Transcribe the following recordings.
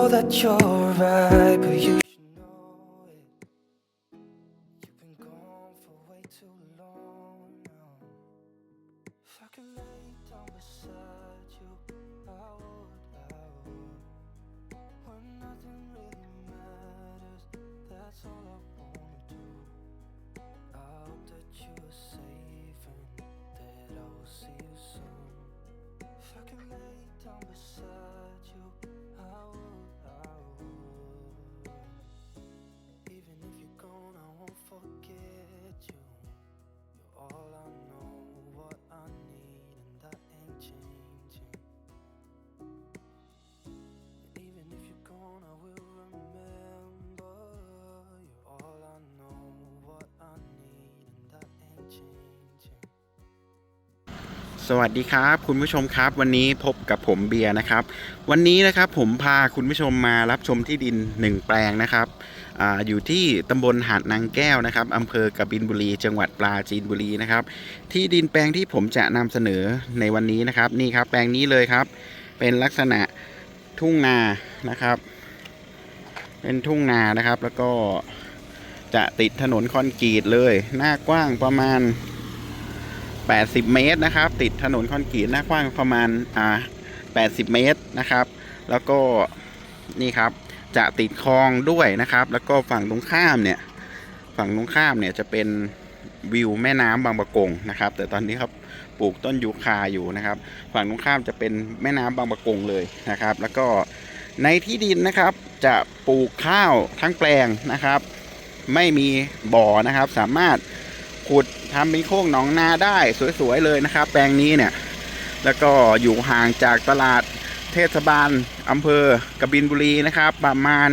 Know that you're right, but you สวัสดีครับ คุณผู้ชมครับ วันนี้พบกับผมเบียร์นะครับ วันนี้นะครับผมพาคุณผู้ชมมารับชมที่ดินหนึ่งแปลงนะครับออยู่ที่ตำบลหาดนางแก้วนะครับอำเภอกบินบุรี จังหวัดปราจีนบุรีนะครับ ที่ดินแปลงที่ผมจะนำเสนอในวันนี้นะครับ นี่ครับแปลงนี้เลยครับ เป็นลักษณะทุ่งนานะครับ เป็นทุ่งนานะครับ แล้วก็จะติดถนนคอนกรีตเลย หน้ากว้างประมาณ 80 เมตรนะครับ ติดถนนคอนกรีตหน้ากว้างประมาณอ่า80 เมตรนะครับ แล้วก็นี่ครับจะติดคลองด้วยนะครับ แล้วก็ฝั่งตรงข้ามเนี่ยฝั่งตรงข้ามเนี่ยจะเป็นวิวแม่น้ำบางปะกงนะครับ แต่ตอนนี้ครับปลูกต้นยูคาอยู่นะครับ ฝั่งตรงข้ามจะเป็นแม่น้ำบางปะกงเลยนะครับ แล้วก็ในที่ดินนะครับจะปลูกข้าวทั้งแปลงนะครับ ไม่มีบ่อนะครับสามารถ ขุดทำเป็นโค้งหนองนาได้สวยๆเลยนะครับ แปลงนี้เนี่ย แล้วก็อยู่ห่างจากตลาดเทศบาลอำเภอกบินบุรีนะครับ ประมาณ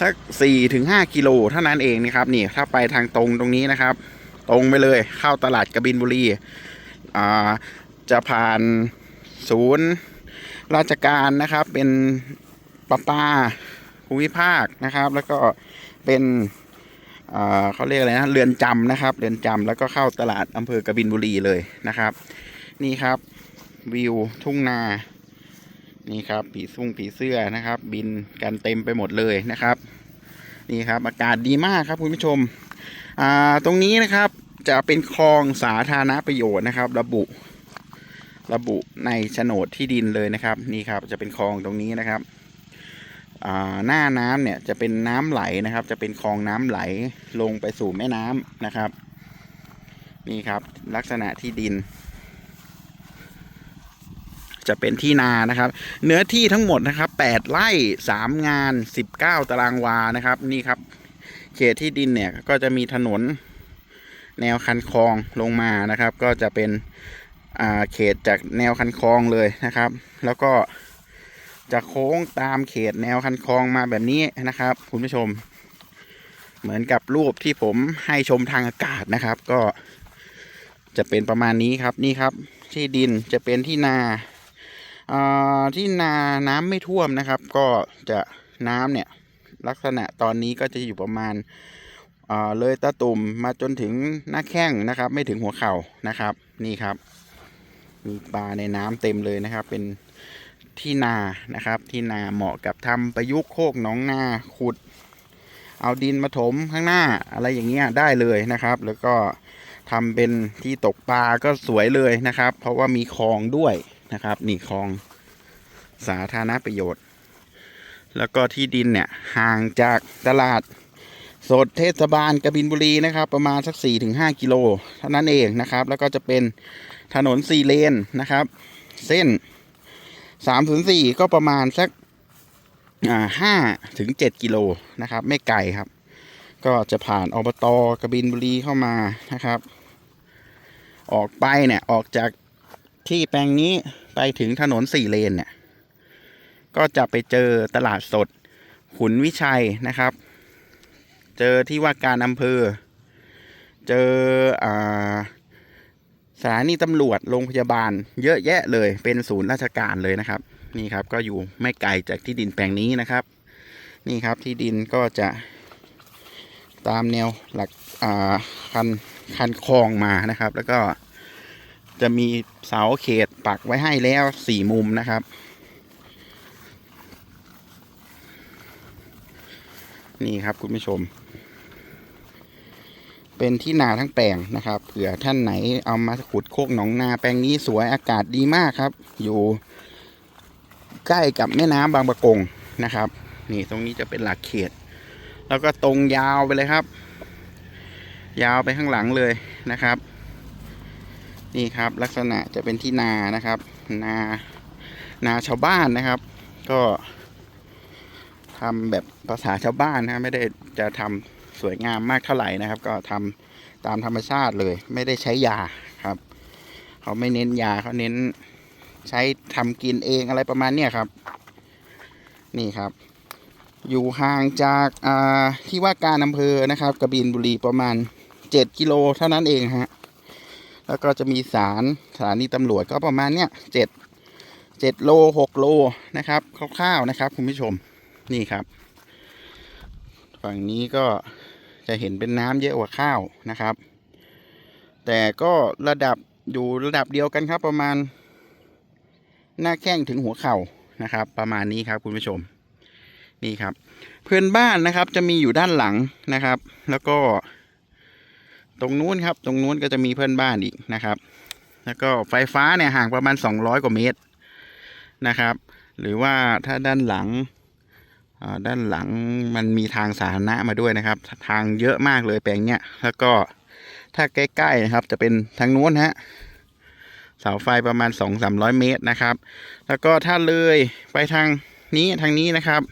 สัก4ถึง5กิโลเท่านั้นเองนะครับนี่ถ้าไปทางตรงตรงนี้นะครับ ตรงไปเลยเข้าตลาดกบินบุรีจะผ่านศูนย์ราชการนะครับเป็นประปาภูมิภาคนะครับ แล้วก็เป็น เขาเรียกอะไรนะเรือนจำนะครับ เรือนจำแล้วก็เข้าตลาดอำเภอกบินบุรีเลยนะครับ นี่ครับวิวทุ่งนานี่ครับ ผีสุ่งผีเสื้อนะครับ บินกันเต็มไปหมดเลยนะครับ นี่ครับอากาศดีมากครับคุณผู้ชมอ่าตรงนี้นะครับจะเป็นคลองสาธารณประโยชน์นะครับ ระบุ ระบุในโฉนดที่ดินเลยนะครับ นี่ครับจะเป็นคลองตรงนี้นะครับ หน้าน้ำเนี่ยจะเป็นน้ำไหลนะครับ จะเป็นคลองน้ำไหลลงไปสู่แม่น้ำนะครับ นี่ครับลักษณะที่ดิน จะเป็นที่นานะครับ เนื้อที่ทั้งหมดนะครับ8ไร่3งาน19ตารางวานะครับ นี่ครับ เขตที่ดินเนี่ยก็จะมีถนนแนวคันคลองลงมานะครับ ก็จะเป็นเขตจากแนวคันคลองเลยนะครับ แล้วก็ จะโค้งตามเขตแนวคันคลองมาแบบนี้นะครับ คุณผู้ชม เหมือนกับรูปที่ผมให้ชมทางอากาศนะครับ ก็จะเป็นประมาณนี้ครับนี่ครับ ที่ดินจะเป็นที่นาที่นาน้ำไม่ท่วมนะครับ ก็จะน้ำเนี่ยลักษณะตอนนี้ก็จะอยู่ประมาณอ่าเลยตะตุ่มมาจนถึงหน้าแข้งนะครับ ไม่ถึงหัวเข่านะครับ นี่ครับ มีปลาในน้ำเต็มเลยนะครับ เป็น ที่นานะครับ ที่นาเหมาะกับทำประยุกต์โคกหนองนาขุด เอาดินมาถมข้างหน้าอะไรอย่างเงี้ยได้เลยนะครับ แล้วก็ทำเป็นที่ตกปลาก็สวยเลยนะครับ เพราะว่ามีคลองด้วยนะครับ นี่คลองสาธารณประโยชน์ แล้วก็ที่ดินเนี่ยห่างจากตลาดสดเทศบาลกบินบุรีนะครับ ประมาณสัก 4-5 กิโลเท่านั้นเองนะครับ แล้วก็จะเป็นถนนสี่เลนนะครับ เส้น 304ก็ประมาณสักห้าถึงเจ็ดกิโลนะครับ ไม่ไกลครับ ก็จะผ่านอบตกบินบุรีเข้ามานะครับ ออกไปเนี่ยออกจากที่แปลงนี้ไปถึงถนนสี่เลนเนี่ย ก็จะไปเจอตลาดสด ขุนวิชัยนะครับ เจอที่ว่าการอำเภอ เจออา สถานีตำรวจโรงพยาบาล เยอะแยะเลยเป็นศูนย์ราชการเลยนะครับ นี่ครับก็อยู่ไม่ไกลจากที่ดินแปลงนี้นะครับ นี่ครับที่ดินก็จะตามแนวหลักคันคันคลองมานะครับ แล้วก็จะมีเสาเขตปักไว้ให้แล้วสี่มุมนะครับ นี่ครับคุณผู้ชม เป็นที่นาทั้งแปลงนะครับ เผื่อท่านไหนเอามาขุดโคกหนองนาแปลงนี้สวยอากาศดีมากครับ อยู่ใกล้กับแม่น้ำบางปะกงนะครับ นี่ตรงนี้จะเป็นหลักเขต แล้วก็ตรงยาวไปเลยครับ ยาวไปข้างหลังเลยนะครับ นี่ครับลักษณะจะเป็นที่นานะครับ นานาชาวบ้านนะครับ ก็ทำแบบภาษาชาวบ้านนะไม่ได้จะทำสวยงามมากเท่าไหร่นะครับ ก็ทำ ตามธรรมชาติเลย ไม่ได้ใช้ยาครับ เขาไม่เน้นยาเขาเน้นใช้ทำกินเองอะไรประมาณเนี้ยครับ นี่ครับ อยู่ห่างจากาที่ว่าการอำเภอนะครับกระบินบุรีประมาณ7กิโลเท่านั้นเองฮะแล้วก็จะมีศาลสถานีตำรวจก็ประมาณเนี้ยเจ็ดเจ็ดโลหกโลนะครับคร่าวๆนะครับคุณผู้ชมนี่ครับ ฝั่งนี้ก็ จะเห็นเป็นน้ำเยอะกว่าข้าวนะครับ แต่ก็ระดับอยู่ระดับเดียวกันครับประมาณ หน้าแข้งถึงหัวเข่านะครับ ประมาณนี้ครับคุณผู้ชม นี่ครับ เพื่อนบ้านนะครับ จะมีอยู่ด้านหลังนะครับ แล้วก็ ตรงนู้นครับ ตรงนู้นก็จะมีเพื่อนบ้านอีกนะครับ แล้วก็ไฟฟ้าเนี่ยห่างประมาณ 200 กว่าเมตรนะครับ หรือว่าถ้าด้านหลัง ด้านหลังมันมีทางสาธารณะมาด้วยนะครับ ทางเยอะมากเลยแปลงเนี้ยแล้วก็ถ้าใกล้ๆนะครับ จะเป็นทางนู้นฮะเสาไฟประมาณ 2-300 เมตรนะครับ แล้วก็ถ้าเลยไปทางนี้ทางนี้นะครับ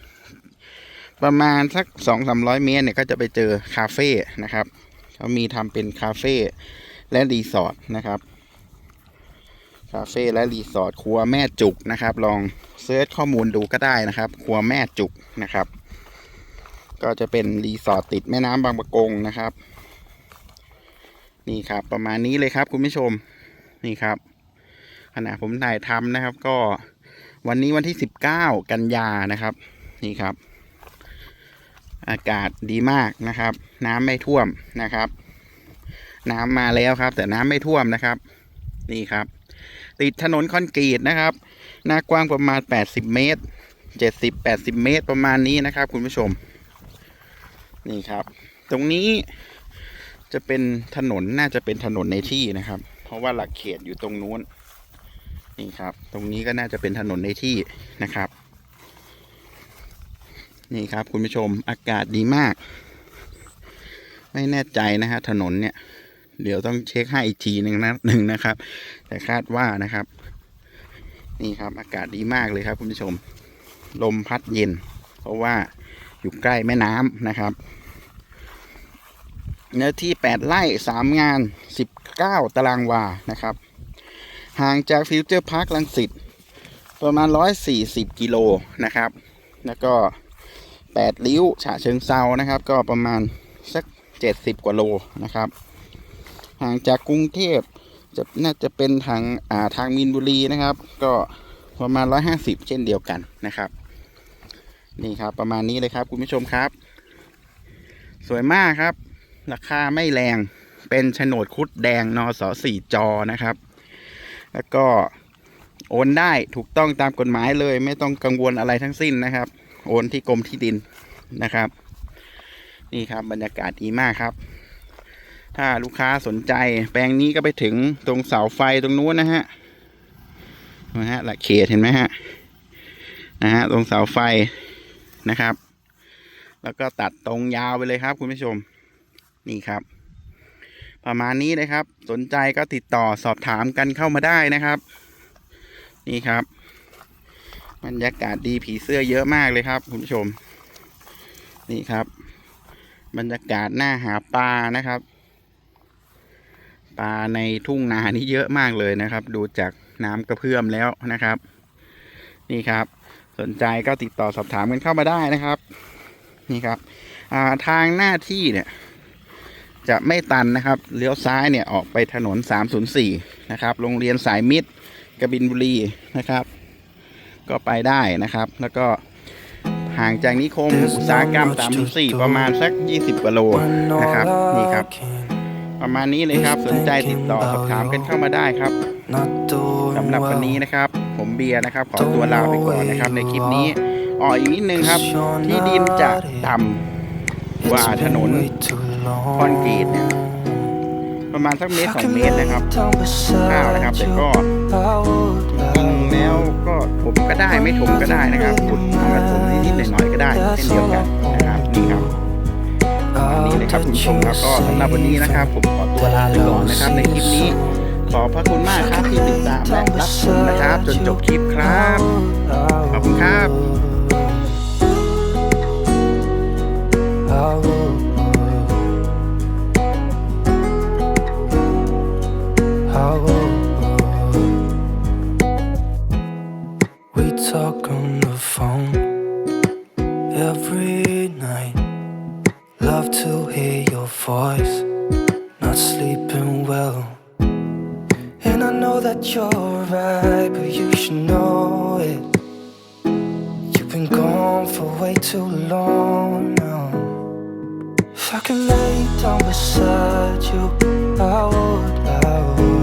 ประมาณสัก 2-300 เมตรเนี่ยก็จะไปเจอคาเฟ่นะครับเขามีทำเป็นคาเฟ่และรีสอร์ทนะครับ คาเฟ่และรีสอร์ทครัวแม่จุกนะครับ ลองเซิร์ชข้อมูลดูก็ได้นะครับ ครัวแม่จุกนะครับ ก็จะเป็นรีสอร์ทติดแม่น้ำบางปะกงนะครับ นี่ครับ ประมาณนี้เลยครับคุณผู้ชมนี่ครับขณะผมถ่ายทำนะครับ ก็วันนี้วันที่ 19 กันยานะครับ นี่ครับ อากาศดีมากนะครับ น้ำไม่ท่วมนะครับ น้ำมาแล้วครับ แต่น้ำไม่ท่วมนะครับ นี่ครับ ติดถนนคอนกรีตนะครับ หน้ากว้างประมาณ 80 เมตร 70 80 เมตรประมาณนี้นะครับ คุณผู้ชม นี่ครับ ตรงนี้จะเป็นถนนน่าจะเป็นถนนในที่นะครับ เพราะว่าหลักเขตอยู่ตรงนู้น นี่ครับ ตรงนี้ก็น่าจะเป็นถนนในที่นะครับ นี่ครับคุณผู้ชมอากาศดีมาก ไม่แน่ใจนะฮะถนนเนี่ย เดี๋ยวต้องเช็คให้อีกทีหนึ่งนะหนึ่งนะครับ แต่คาดว่านะครับ นี่ครับอากาศดีมากเลยครับคุณผู้ชม ลมพัดเย็น เพราะว่าอยู่ใกล้แม่น้ำนะครับ เนื้อที่ 8 ไร่3งาน 19 ตารางวานะครับ ห่างจากฟิวเจอร์พาร์คลังสิตประมาณ 140 กิโลนะครับ แล้วก็8ริ้วฉะเชิงเซานะครับ ก็ประมาณสัก 70 กว่าโลนะครับ ห่างจากกรุงเทพจะน่าจะเป็นทางอ่าทางมีนบุรีนะครับ ก็ประมาณ150เช่นเดียวกันนะครับ นี่ครับประมาณนี้เลยครับคุณผู้ชมครับ สวยมากครับ ราคาไม่แรงเป็นโฉนดคุดแดงนอสอสี่จอนะครับ แล้วก็โอนได้ถูกต้องตามกฎหมายเลย ไม่ต้องกังวลอะไรทั้งสิ้นนะครับ โอนที่กรมที่ดินนะครับ นี่ครับบรรยากาศดีมากครับ ถ้าลูกค้าสนใจ แปลงนี้ก็ไปถึงตรงเสาไฟตรงนู้นนะฮะนะฮะหลักเขตเห็นไหมฮะนะฮะตรงเสาไฟนะครับ แล้วก็ตัดตรงยาวไปเลยครับ คุณผู้ชมนี่ครับ ประมาณนี้นะครับ สนใจก็ติดต่อสอบถามกันเข้ามาได้นะครับ นี่ครับบรรยากาศดีผีเสื้อเยอะมากเลยครับ คุณผู้ชม นี่ครับ บรรยากาศหน้าหาปลานะครับ ปลาในทุ่งนานี่เยอะมากเลยนะครับ ดูจากน้ำกระเพื่อมแล้วนะครับ นี่ครับ สนใจก็ติดต่อสอบถามกันเข้ามาได้นะครับ นี่ครับาทางหน้าที่เนี่ยจะไม่ตันนะครับ เลี้ยวซ้ายเนี่ยออกไปถนน 304 นะครับ โรงเรียนสายมิตรกบินบุรีนะครับ ก็ไปได้นะครับ แล้วก็ห่างจากนิคมอุตสาหกรรม 304 ประมาณสัก 20กิโลนะครับ นี่ครับ ประมาณนี้เลยครับ สนใจติดต่อสอบถามกันเข้ามาได้ครับ not doing สำหรับวันนี้ well. นะครับ ผมเบียร์นะครับ ขอตัวลาไปก่อนนะครับ ในคลิปนี้อ๋ออีกนิดนึงครับ ที่ดินจะต่ำกว่า It's ถนน been way too long. คอนกรีตเนี่ยประมาณสักเมตรสองเมตรนะครับข้าวนะครับแต่ก็จริงๆแล้วก็ถมก็ได้ไม่ถมก็ได้นะครับขุดเอามาถมนิดๆหน่อยๆก็ได้เช่นเดียวกันนะครับนี่ครับ วันนี้นะครับคุณผู้ชมครับก็สำหรับวันนี้นะครับ ผมขอตัวลาไปก่อนนะครับในคลิปนี้ ขอบพระคุณมากครับที่ติดตามและรับชมนะครับ จนจบคลิปครับ ขอบคุณครับ Love to hear your voice. Not sleeping well. And I know that you're right, but you should know it. You've been gone for way too long now. If I can lay down beside you, I would, I would.